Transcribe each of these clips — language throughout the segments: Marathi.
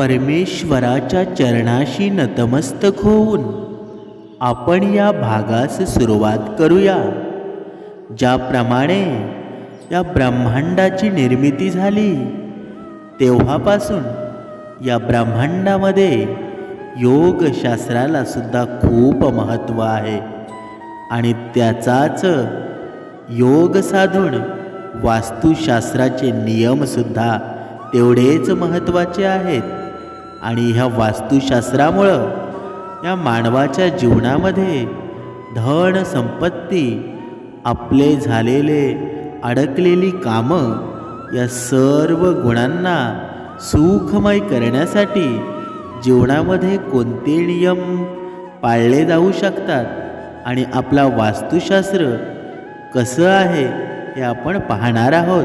परमेश्वराच्या चरणाशी नतमस्तक होऊन आपण या भागास सुरुवात करूया ज्याप्रमाणे या ब्रह्मांडाची निर्मिती झाली. तेव्हापासून या ब्रह्मांडामध्ये योगशास्त्राला सुद्धा खूप महत्त्व आहे आणि त्याचाच योग साधून वास्तुशास्त्राचे नियमसुद्धा तेवढेच महत्त्वाचे आहेत. आणि ह्या वास्तुशास्त्रामुळं या मानवाच्या जीवनामध्ये धन संपत्ती आपले झालेले अडकलेली कामं या सर्व गुणांना सुखमय करण्यासाठी जीवनामध्ये कोणते नियम पाळले जाऊ शकतात आणि आपला वास्तुशास्त्र कसं आहे हे आपण पाहणार आहोत.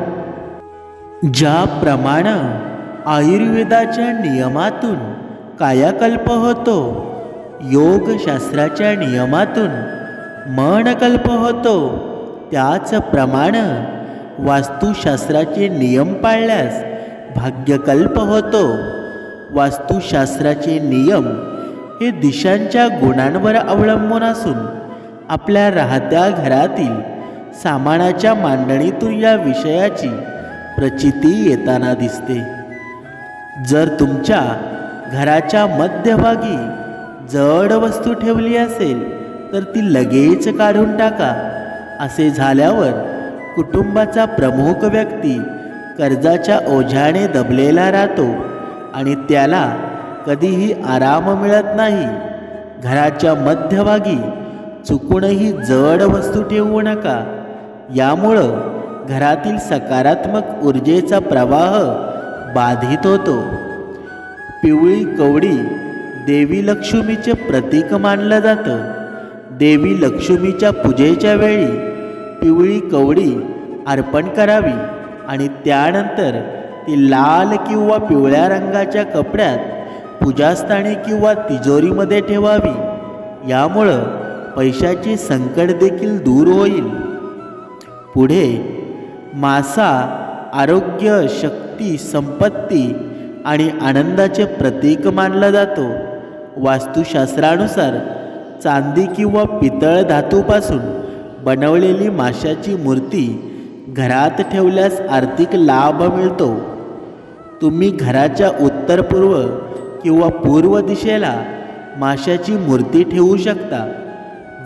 ज्याप्रमाणे आयुर्वेदाच्या नियमातून कायाकल्प होतो. योगशास्त्राच्या नियमातून मनकल्प होतो. त्याचप्रमाणे वास्तुशास्त्राचे नियम पाळल्यास भाग्यकल्प होतो. वास्तुशास्त्राचे नियम हे दिशांच्या गुणांवर अवलंबून असून आपल्या राहत्या घरातील सामानाच्या मांडणीतून या विषयाची प्रचिती येताना दिसते. जर तुमच्या घराच्या मध्यभागी जड वस्तू ठेवली असेल तर ती लगेच काढून टाका. असे झाल्यावर कुटुंबाचा प्रमुख व्यक्ती कर्जाच्या ओझ्याने दबलेला राहतो आणि त्याला कधीही आराम मिळत नाही. घराच्या मध्यभागी चुकूनही जड वस्तू ठेवू नका. यामुळं घरातील सकारात्मक ऊर्जेचा प्रवाह बाधित होतो. पिवळी कवडी देवी लक्ष्मीचे प्रतीक मानलं जातं. देवी लक्ष्मीच्या पूजेच्या वेळी पिवळी कवडी अर्पण करावी आणि त्यानंतर ती लाल किंवा पिवळ्या रंगाच्या कपड्यात पूजास्थानी किंवा तिजोरीमध्ये ठेवावी. यामुळं पैशाची संकट देखील दूर होईल. पुढे मासा आरोग्य शक्ती संपत्ती आणि आनंदाचे प्रतीक मानला जातो. वास्तुशास्त्रानुसार चांदी किंवा पितळ धातूपासून बनवलेली माशाची मूर्ती घरात ठेवल्यास आर्थिक लाभ मिळतो. तुम्ही घराच्या उत्तर पूर्व किंवा पूर्व दिशेला माशाची मूर्ती ठेवू शकता.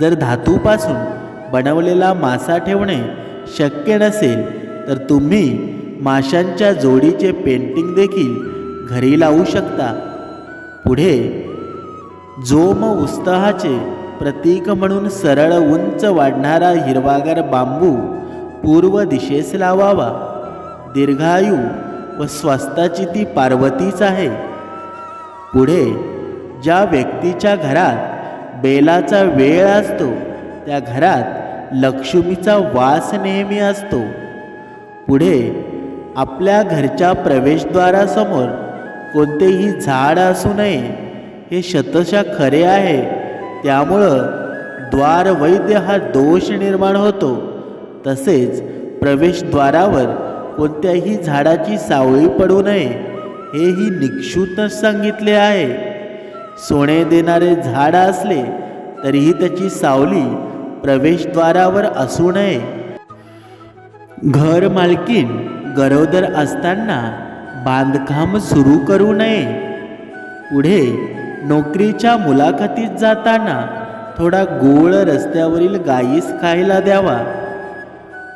जर धातूपासून बनवलेला मासा ठेवणे शक्य नसेल तर तुम्ही माशांच्या जोडीचे पेंटिंग देखील घरी लावू शकता. पुढे जोम उत्साहाचे प्रतीक म्हणून सरळ उंच वाढणारा हिरवागार बांबू पूर्व दिशेस लावावा. दीर्घायू व स्वास्थाची ती पार्वतीच आहे. पुढे ज्या व्यक्तीच्या घरात बेलाचा वेळ असतो त्या घरात लक्ष्मीचा वास नेहमी असतो. पुढे आपल्या घरच्या प्रवेशद्वारासमोर कोणतेही झाड असू नये. हे शतशा खरे आहे. त्यामुळं द्वार वैद्य हा दोष निर्माण होतो. तसेच प्रवेशद्वारावर कोणत्याही झाडाची सावळी पडू नये. हेही निक्षूतच सांगितले आहे. सोने देणारे झाड असले तरीही त्याची सावली प्रवेशद्वारावर असू नये. घर मालकीन गरोदर असताना बांधकाम सुरू करू नये. पुढे नोकरीच्या मुलाखतीत जाताना थोडा गोळ रस्त्यावरील गायीस खायला द्यावा.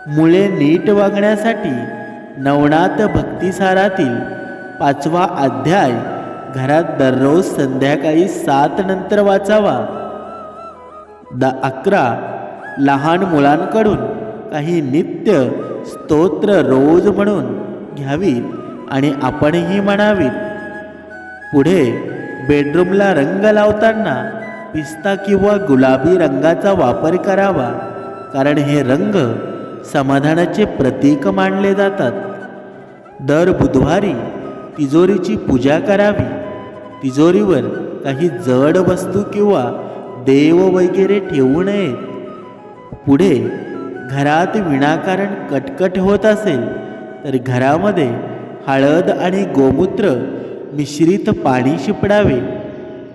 मुळे नीट वागण्यासाठी नवनाथ भक्तिसारातील पाचवा अध्याय घरात दररोज संध्याकाळी सात नंतर वाचावा. द अकरा लहान मुलांकडून काही नित्य स्तोत्र रोज म्हणून घ्यावीत आणि आपणही म्हणावीत. पुढे बेडरूमला रंग लावताना पिस्ता किंवा गुलाबी रंगाचा वापर करावा कारण हे रंग समाधानाचे प्रतीक मानले जातात. दर बुधवारी तिजोरीची पूजा करावी. तिजोरीवर काही जड वस्तू किंवा देव वगैरे ठेवू नयेत. पुढे घरात विनाकारण कटकट होत असेल तर घरामध्ये हळद आणि गोमूत्र मिश्रित पाणी शिपडावे.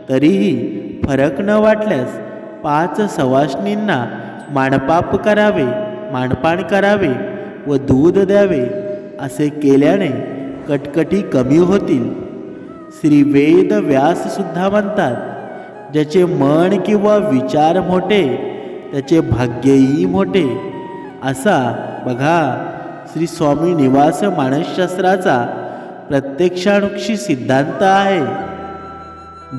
तरीही फरक न वाटल्यास पाच सवाष्णींना माणपाप करावे माणपान करावे व दूध द्यावे असे केल्याने कटकटी कमी होतील. श्री वेद व्याससुद्धा म्हणतात ज्याचे मन किंवा विचार मोठे त्याचे भाग्यही मोठे. असा बघा श्री स्वामी निवास मानसशास्त्राचा प्रत्यक्षानुक्षी सिद्धांत आहे.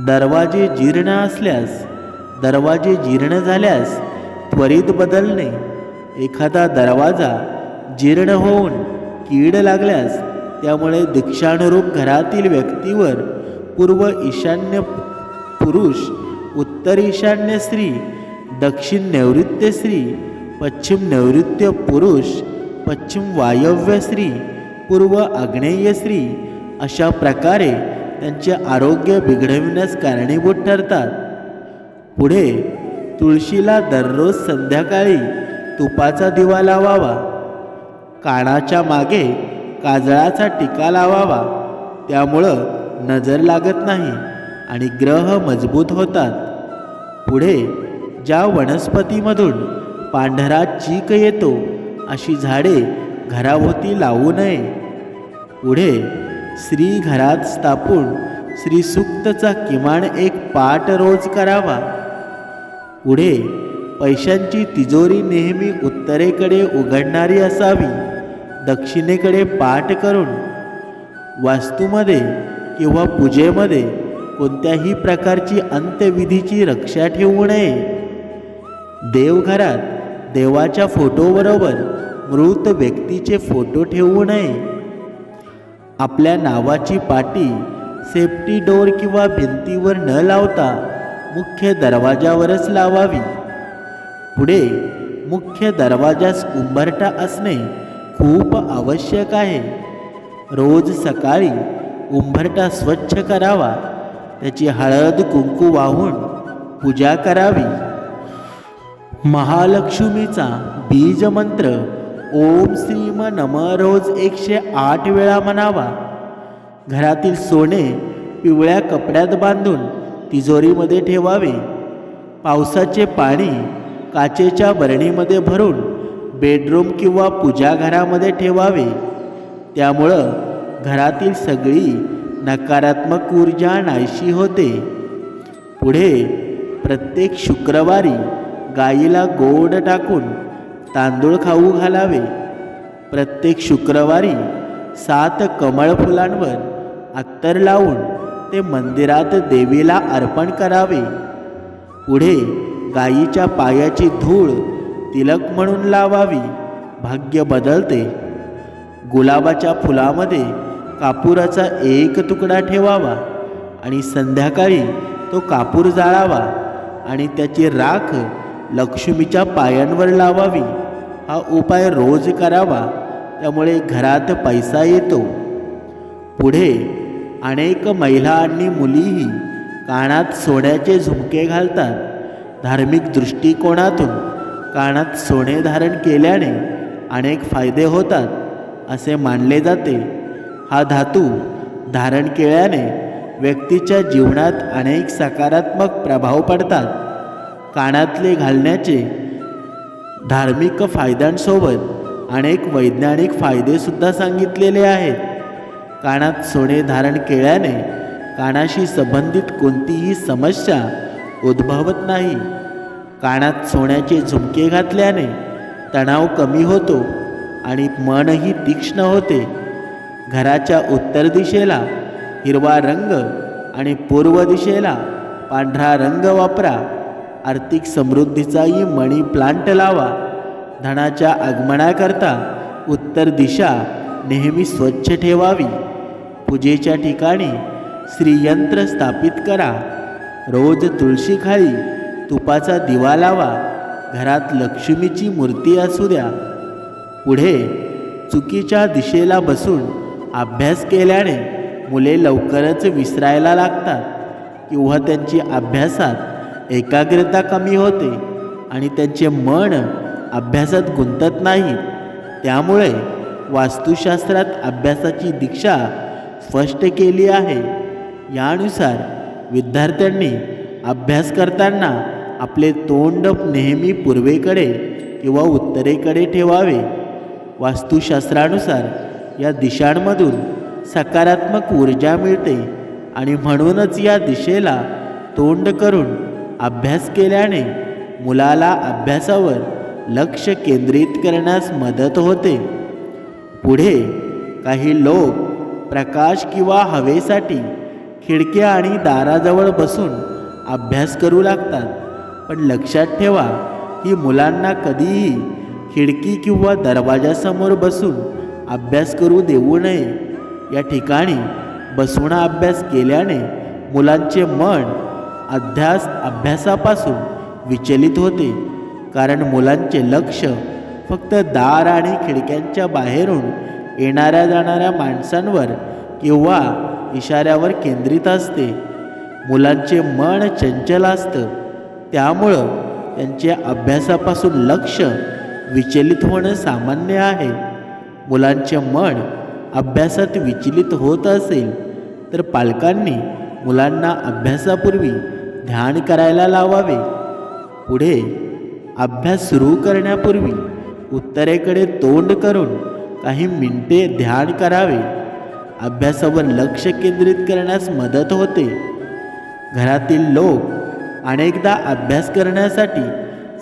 दरवाजे जीर्ण असल्यास दरवाजे जीर्ण झाल्यास त्वरित बदलणे. एखादा दरवाजा जीर्ण होऊन कीड लागल्यास त्यामुळे दीक्षानुरूप घरातील व्यक्तीवर पूर्व ईशान्य पुरुष उत्तर ईशान्य स्त्री दक्षिण नैऋत्य स्त्री पश्चिम नैऋत्य पुरुष पश्चिम वायव्य स्त्री पूर्व आग्नेय स्त्री अशा प्रकारे त्यांचे आरोग्य बिघडविण्यास कारणीभूत ठरतात. पुढे तुळशीला दररोज संध्याकाळी तुपाचा दिवा लावावा. कानाच्या मागे काजळाचा टिका लावावा. त्यामुळं नजर लागत नाही आणि ग्रह मजबूत होतात. पुढे ज्या वनस्पतीमधून पांढरा चीक येतो. अशी झाडे घराभोवती लावू नये. पुढे श्री घरात स्थापून श्री सुक्तचा किमान एक पाठ रोज करावा. पुढे पैशांची तिजोरी नेहमी उत्तरेकडे उघडणारी असावी. दक्षिणेकडे पाठ करून वास्तूमध्ये किंवा पूजेमध्ये कोणत्याही प्रकारची अंत्यविधीची रक्षा ठेवू नये. देवघरात देवाच्या फोटोबरोबर मृत व्यक्तीचे फोटो ठेवू नये. आपल्या नावाची पाटी सेफ्टी डोर किंवा भिंतीवर न लावता मुख्य दरवाजावरच लावावी. पुढे मुख्य दरवाजास कुंभरटा असणे खूप आवश्यक आहे. रोज सकाळी उंबरटा स्वच्छ करावा. त्याची हळद कुंकू वाहून पूजा करावी. महालक्ष्मीचा बीजमंत्र ओम श्रीम नम रोज एकशे आठ वेळा म्हणावा. घरातील सोने पिवळ्या कपड्यात बांधून तिजोरीमध्ये ठेवावे. पावसाचे पाणी काचेच्या बरणीमध्ये भरून बेडरूम किंवा पूजाघरामध्ये ठेवावे. त्यामुळं घरातील सगळी नकारात्मक ऊर्जा नाहीशी होते. पुढे प्रत्येक शुक्रवारी गाईला गोड टाकून तांदूळ खाऊ घालावे. प्रत्येक शुक्रवारी सात कमळ फुलांवर अत्तर लावून ते मंदिरात देवीला अर्पण करावे. पुढे गायीच्या पायाची धूळ तिलक म्हणून लावावी. भाग्य बदलते. गुलाबाच्या फुलामध्ये कापुराचा एक तुकडा ठेवावा आणि संध्याकाळी तो कापूर जाळावा आणि त्याची राख लक्ष्मीच्या पायांवर लावावी. हा उपाय रोज करावा. त्यामुळे घरात पैसा येतो. पुढे अनेक महिला आणि मुलीही कानात सोन्याचे झुमके घालतात. धार्मिक दृष्टिकोनातून कानात सोने धारण केल्याने अनेक फायदे होतात असे मानले जाते. हा धातू धारण केल्याने व्यक्तीच्या जीवनात अनेक सकारात्मक प्रभाव पडतात. कानातले घालण्याचे धार्मिक फायद्यांसोबत अनेक वैज्ञानिक फायदेसुद्धा सांगितलेले आहेत. कानात सोने धारण केल्याने कानाशी संबंधित कोणतीही समस्या उद्भवत नाही. कानात सोन्याचे झुमके घातल्याने तणाव कमी होतो आणि मनही तीक्ष्ण होते. घराच्या उत्तर दिशेला हिरवा रंग आणि पूर्व दिशेला पांढरा रंग वापरा. आर्थिक समृद्धीचाही मणी प्लांट लावा. धनाच्या आगमनाकरता उत्तर दिशा नेहमी स्वच्छ ठेवावी. पूजेच्या ठिकाणी श्रीयंत्र स्थापित करा. रोज तुळशीखाली तुपाचा दिवा लावा. घरात लक्ष्मीची मूर्ती असू द्या. पुढे चुकीच्या दिशेला बसून अभ्यास केल्याने मुले लवकरच विसरायला लागतात. किंवा त्यांची अभ्यासात एकाग्रता कमी होते आणि त्यांचे मन अभ्यासात गुंतत नाही. त्यामुळे वास्तुशास्त्रात अभ्यासाची दीक्षा स्पष्ट केली आहे. यानुसार विद्यार्थ्यांनी अभ्यास करताना आपले तोंड नेहमी पूर्वेकडे किंवा उत्तरेकडे ठेवावे. वास्तुशास्त्रानुसार या दिशांमधून सकारात्मक ऊर्जा मिळते आणि म्हणूनच या दिशेला तोंड करून अभ्यास केल्याने मुलाला अभ्यासावर लक्ष केंद्रित करण्यास मदत होते. पुढे काही लोक प्रकाश किंवा हवेसाठी खिडक्या आणि दाराजवळ बसून अभ्यास करू लागतात. पण लक्षात ठेवा की मुलांना कधीही खिडकी किंवा दरवाजासमोर बसून अभ्यास करू देऊ नये. या ठिकाणी बसून अभ्यास केल्याने मुलांचे मन अध्यास अभ्यासापासून विचलित होते. कारण मुलांचे लक्ष फक्त दार आणि खिडक्यांच्या बाहेरून येणाऱ्या जाणाऱ्या माणसांवर किंवा इशाऱ्यावर केंद्रित असते. मुलांचे मन चंचल असतं. त्यामुळं त्यांच्या अभ्यासापासून लक्ष विचलित होणं सामान्य आहे. मुलांचे मन अभ्यासात विचलित होत असेल तर पालकांनी मुलांना अभ्यासापूर्वी ध्यान करायला लावावे. पुढे अभ्यास सुरू करण्यापूर्वी उत्तरेकडे तोंड करून काही मिनटे ध्यान करावे. अभ्यासावर लक्ष केंद्रित करण्यास मदत होते. घरातील लोक अनेकदा अभ्यास करण्यासाठी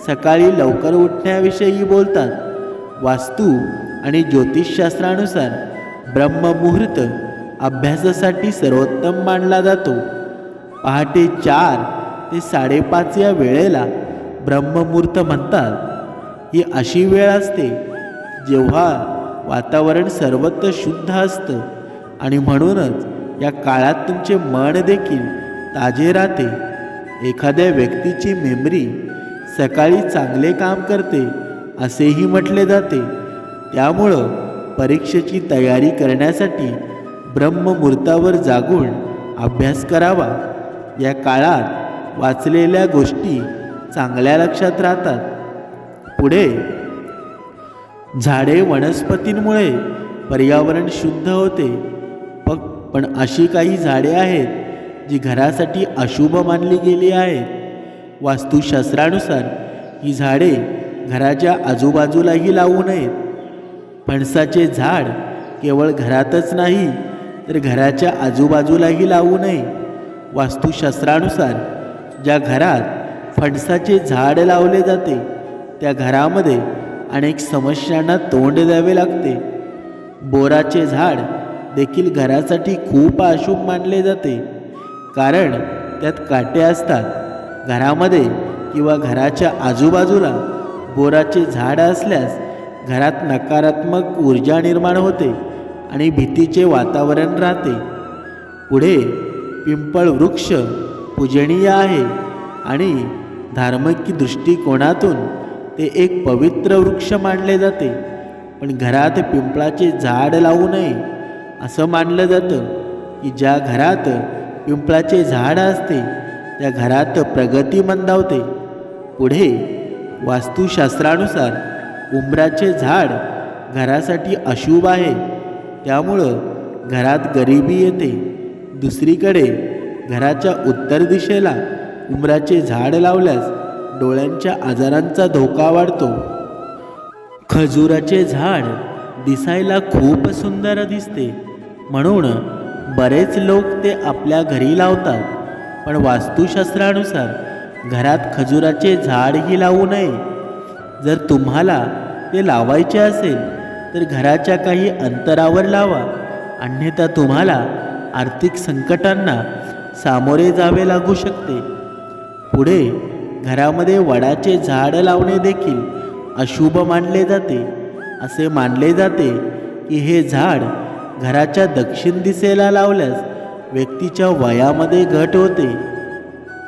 सकाळी लवकर उठण्याविषयी बोलतात. वास्तू आणि ज्योतिषशास्त्रानुसार ब्रह्ममुहूर्त अभ्यासासाठी सर्वोत्तम मानला जातो. पहाटे चार ते साडेपाच या वेळेला ब्रह्ममुहूर्त म्हणतात ही अशी वेळ असते जेव्हा वातावरण सर्वत्र शुद्ध असतं आणि म्हणूनच या काळात तुमचे मन देखील ताजे राहते. एखाद्या व्यक्तीची मेमरी सकाळी चांगले काम करते असेही म्हटले जाते. त्यामुळं परीक्षेची तयारी करण्यासाठी ब्रह्ममुहूर्तावर जागून अभ्यास करावा. या काळात वाचलेल्या गोष्टी चांगल्या लक्षात राहतात. पुढे झाडे वनस्पतींमुळे पर्यावरण शुद्ध होते. प पण अशी काही झाडे आहेत जी घरासाठी अशुभ मानली गेली आहेत. वास्तुशास्त्रानुसार ही झाडे घराच्या आजूबाजूलाही लावू नयेत. फणसाचे झाड केवळ घरातच नाही तर घराच्या आजूबाजूलाही लावू नये. वास्तुशास्त्रानुसार ज्या घरात फणसाचे झाड लावले जाते त्या घरामध्ये अनेक समस्यांना तोंड द्यावे लागते. बोराचे झाड देखील घरासाठी खूप अशुभ मानले जाते. कारण त्यात काटे असतात. घरामध्ये किंवा घराच्या आजूबाजूला बोराचे झाड असल्यास घरात नकारात्मक ऊर्जा निर्माण होते आणि भीतीचे वातावरण राहते. पुढे पिंपळ वृक्ष पूजनीय आहे. आणि धार्मिक दृष्टिकोनातून ते एक पवित्र वृक्ष मानले जाते. पण घरात पिंपळाचे झाड लावू नये असं मानलं जातं की ज्या घरात पिंपळाचे झाड असते त्या घरात प्रगती मंदावते. पुढे वास्तुशास्त्रानुसार उंबराचे झाड घरासाठी अशुभ आहे. त्यामुळं घरात गरिबी येते. दुसरीकडे घराच्या उत्तर दिशेला उंबराचे झाड लावल्यास डोळ्यांच्या आजारांचा धोका वाढतो. खजुराचे झाड दिसायला खूप सुंदर दिसते. म्हणून बरेच लोक ते आपल्या घरी लावतात. पण वास्तुशास्त्रानुसार घरात खजुराचे झाडही लावू नये. जर तुम्हाला ते लावायचे असेल तर घराच्या काही अंतरावर लावा. अन्यथा तुम्हाला आर्थिक संकटांना सामोरे जावे लागू शकते. पुढे घरामध्ये वडाचे झाड लावणे देखील अशुभ मानले जाते. असे मानले जाते की हे झाड घराच्या दक्षिण दिशेला लावल्यास व्यक्तीच्या वयामध्ये घट होते.